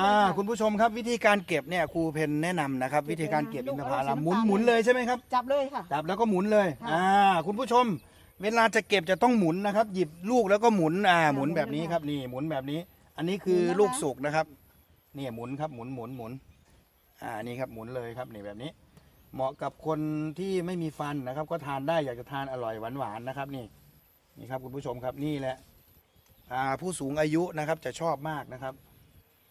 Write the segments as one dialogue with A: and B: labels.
A: อ่าคุณผู้ชมครับวิธีการเก็บเนี่ยครูเพนแนะนำนะครับ วิธีการเก็บอินทผลัมหมุนหมุนเลยใช่ไหมครับ
B: จับเลยค่ะ
A: จับแล้วก็หมุนเลย
B: ค่ะ
A: อ่า คุณผู้ชม เวลาจะเก็บจะต้องหมุนนะครับ หยิบลูกแล้วก็หมุน อ่า
B: ค่ะ
A: หมุน
B: หมุน
A: แบบนี้
B: เลยค่ะ
A: ครับนี่หมุนแบบนี้ อันนี้คือ
B: หมุนนะคะ
A: ลูกสุกนะครับนี่หมุนครับหมุนหมุนหมุน อ่า นี่ครับหมุนเลยครับนี่แบบนี้ เหมาะกับคนที่ไม่มีฟันนะครับ ก็ทานได้อยากจะทานอร่อยหวานๆนะครับ นี่ นี่ครับคุณผู้ชมครับนี่แหละ อ่า ผู้สูงอายุนะครับจะชอบมากนะครับ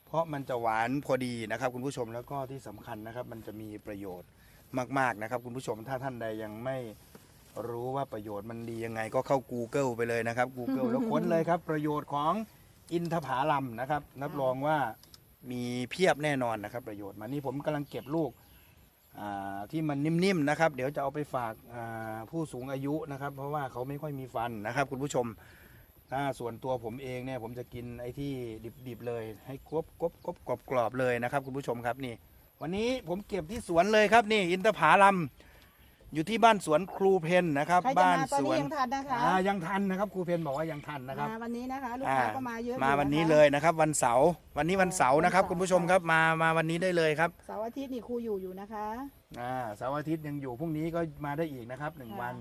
A: เพราะมันจะหวานพอดีนะครับคุณผู้ชมแล้วก็ที่สำคัญนะครับ มันจะมีประโยชน์มาก ๆนะครับ คุณผู้ชมถ้าท่านใดยังไม่รู้ว่าประโยชน์มันดียังไงก็เข้า Google ไปเลยนะครับ Google แล้วค้นเลยครับ ประโยชน์ของอินทผลัมนะครับรับรองว่ามีเพียบแน่นอนนะครับ ประโยชน์มานี่ผมกำลังเก็บลูกที่มันนิ่มๆนะครับ เดี๋ยวจะเอาไปฝากผู้สูงอายุนะครับ เพราะว่าเขาไม่ค่อยมีฟันนะครับ คุณผู้ชม ถ้าส่วนตัวผมเองเนี่ยผมจะกินไอ้ที่ดิบๆเลย ให้กรบกรบกรบกรอบกรอบเลยนะครับคุณผู้ชมครับนี่ วันนี้ผมเก็บที่สวนเลยครับนี่ อินทผลัมอยู่ที่บ้านสวนครูเพนนะครับ
B: ใครจะ
A: บ้าน
B: มาตอน
A: สว
B: นี้
A: น
B: ยังทันนะคะ
A: อ่ายังทันนะครับครูเพนบอกว่ายังทันนะครับ
B: มาวันนี้นะคะ ลูก
A: อ่า
B: ค้าก็มาเยอะ
A: มา
B: อยู่
A: วันนี้ะ
B: คะ
A: เลยนะครับ วันเสาร์วันนี้วันเสาร์นะครับ
B: วันเสาร์
A: คุณผู้ชมครับมามาวันนี้ได้เลยครับ
B: เสาร์อาทิตย์นี่ครูอยู่อยู่นะคะ
A: อ่าเสาร์อาทิตย์ยังอยู่พรุ่งนี้ก็มาได้อีกนะครับหนึ่ง
B: ค่ะ
A: วัน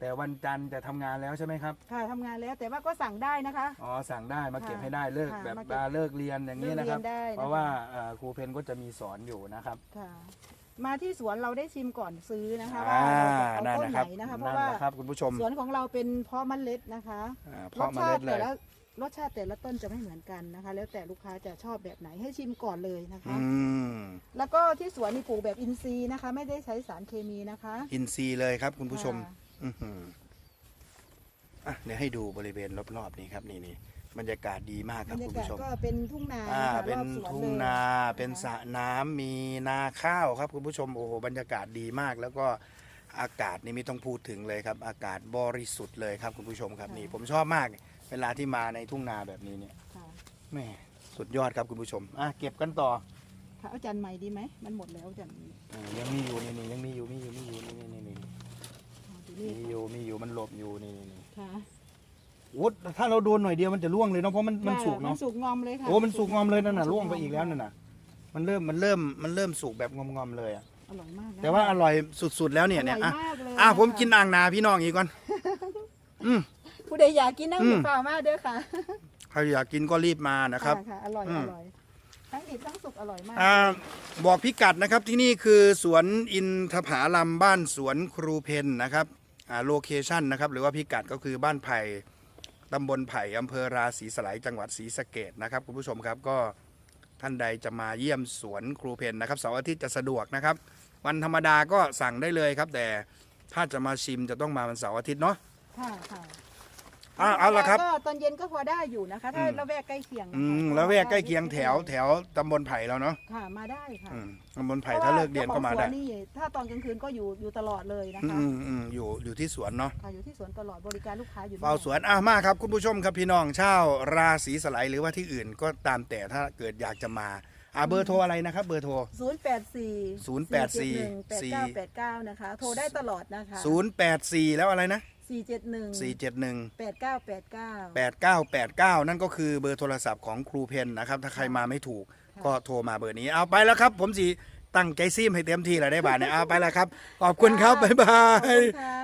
A: แต่วันจันทร์จะทำงานแล้วใช่ไหมครับ
B: ค่ะทำงานแล้วแต่ว่าก็สั่งได้นะคะ
A: อ๋อสั่งได้มาเก็บ
B: ค่ะ
A: ให้ได้เลิก
B: ค่ะ
A: แบบ
B: มาเก็บ
A: อ่าเลิกเรียนอย่างนี้นะครับ
B: เลิกเรียนได้นะคะ
A: เพราะว่าเอ่อครูเพนก็จะมีสอนอยู่นะครับ
B: ค่ะ มาที่สวนเราได้ชิมก่อนซื้อนะคะ
A: อ่า
B: ว่าเราจะเอา
A: นั่น
B: ต้น
A: นะ
B: ไห
A: คนรับ
B: นะคะเพ
A: นั่
B: ราะ
A: น
B: ว่า
A: แหละครับคุณผู้ชม
B: สวนของเราเป็นเพาะเมล็ดนะคะ
A: อ่ารเพ
B: ส
A: ราะเม
B: ชา
A: ล็
B: ติ
A: ดเล
B: แต่
A: ย
B: ละรสชาติแต่ละต้นจะไม่เหมือนกันนะคะ แล้วแต่ลูกค้าจะชอบแบบไหนให้ชิมก่อนเลยนะคะ
A: อืม
B: แล้วก็ที่สวนนี่ปลูกแบบอินทรีย์นะคะ ไม่ได้ใช้สารเคมีนะคะ
A: อินซีย์เลยครับคุณผู้ชม
B: ค่ะ
A: อื้อหืออะเดี๋ยวให้ดูบริเวณรอบๆนี้ครับนี่นี่บรรยากาศดีมากครับ
B: บรร
A: คุ
B: ยา
A: ณ
B: กาศ
A: ผู้ชม
B: ก็เป็นทุ่งนา
A: อ่า
B: นะคะ
A: เป็น
B: รอบสวน
A: ทุ่ง
B: เลย
A: นาะ
B: คะ
A: เป็นสระน้ำมีนาข้าวครับคุณผู้ชมโอ้โหบรรยากาศดีมาก แล้วก็อากาศนี่ไม่ต้องพูดถึงเลยครับ อากาศบริสุทธิ์เลยครับคุณผู้ชมครับนี่ผมชอบมาก เวลาที่มาในทุ่งนาแบบนี้เนี่ย
B: ค่ะ
A: แม่สุดยอดครับคุณผู้ชมอะเก็บกันต่อ
B: ค่ะเอาจารย์ใหม่ดีไหมมันหมดแล้วอาจารย์
A: อ่ายังมีอยู่นี่นี่ยังมีอยู่มีอยู่มีอยู่นี่นี่นี่นี่
B: เอาดู
A: มี
B: นี่
A: อยู่มี อยู่มันหลบอยู่นี่นี่นี่
B: ค่ะ
A: โอ้ถ้าเราโดนหน่อยเดียวมันจะร่วงเลยเนาะเพราะมันมันสุก
B: มั
A: เนาะ
B: นสุกงอมเลยค่ะ
A: โอ้มันสุกงอมเลยนั่นน่ะ
B: สุ
A: ร่วงไปอีกแล้วนั่นน่ะ มันเริ่มมันเริ่มมันเริ่มสุกแบบงอมๆเลยอะ
B: อร่อยมากนะ
A: แต่ว่าอร่อยสุดๆแล้วเนี่ยเนี่ย
B: อร่
A: อะ
B: อยมากเลย
A: อะผม
B: ค่ะ
A: กินอ่างนาพี่น้องอีกก่อน อืม
B: ผู้ใดอยากกินนั่ง
A: อืม
B: เปล่ามากเด้อค่ะ
A: ใครอยากกินก็รีบมานะครับ
B: ค่ะอร่อย
A: อืม
B: อร่อยทั้งดิบทั้งสุกอร่อยมาก
A: อ่าบอกพิกัดนะครับที่นี่คือสวนอินทผาลัมบ้านสวนครูเพนนะครับอ่า โลเคชันนะครับหรือว่าพิกัดก็คือบ้านไผ่ตำบลไผ่อำเภอราศีสไลยจังหวัดศรีสะเกดนะครับคุณผู้ชมครับก็ท่านใดจะมาเยี่ยมสวนครูเพนนะครับเสาร์อาทิตย์จะสะดวกนะครับ วันธรรมดาก็สั่งได้เลยครับ แต่ถ้าจะมาชิมจะต้องมาวันเสาร์อาทิตย์เนาะ
B: ค่ะค่ะ
A: อะเอาละครับ
B: ก็ตอนเย็นก็พอได้อยู่นะคะ ถ้า
A: อืม
B: ละแวกใกล้เคียงนะคะ
A: อืมแล้วแวกใกล้เคียงแถวแถวตำบลไผ่แล้วเนาะ
B: ค่ะมาได้ค่ะ
A: อืมตำบลไผ่ถ้าเลิกเรียนก็มาได้
B: เพระว่เจ้ของสวนนี่ถ้าตอนกลางคืนก็อยู่อยู่ตลอดเลยนะ
A: อื
B: คะ
A: มอืมอยู่อยู่ที่สวนเนาะ
B: ค่ะอยู่ที่สวนตลอดบริการลูกค้าอยู่
A: เฝ้าสวนอะมาครับ คุณผู้ชมครับพี่น้องชาวราศีสไลยหรือว่าที่อื่นก็ตามแต่ถ้าเกิดอยากจะมาอะเบอร์โทรอะไรนะครับเบอร์โทร
B: ศูนย์แปดสี่
A: 084
B: แปดเก้าแปดเก้านะคะ โทรได้ตลอดนะคะ
A: 084 แล้วอะไรนะ
B: สี่เจ็ดหนึ่ง
A: 471
B: แปดเก้าแปดเก้า
A: 8989 นั่นก็คือเบอร์โทรศัพท์ของครูเพนนะครับ ถ้าใครมาไม่ถูกก็โทรมาเบอร์นี้เอาไปแล้วครับ ผมสีตั้งใจซิมให้เต็มที่แล้วได้บาทเนี่ยเอาไปแล้วครับ ขอบคุณครับ บ๊ายบา
B: ขอบ
A: ย
B: คุณค่ะ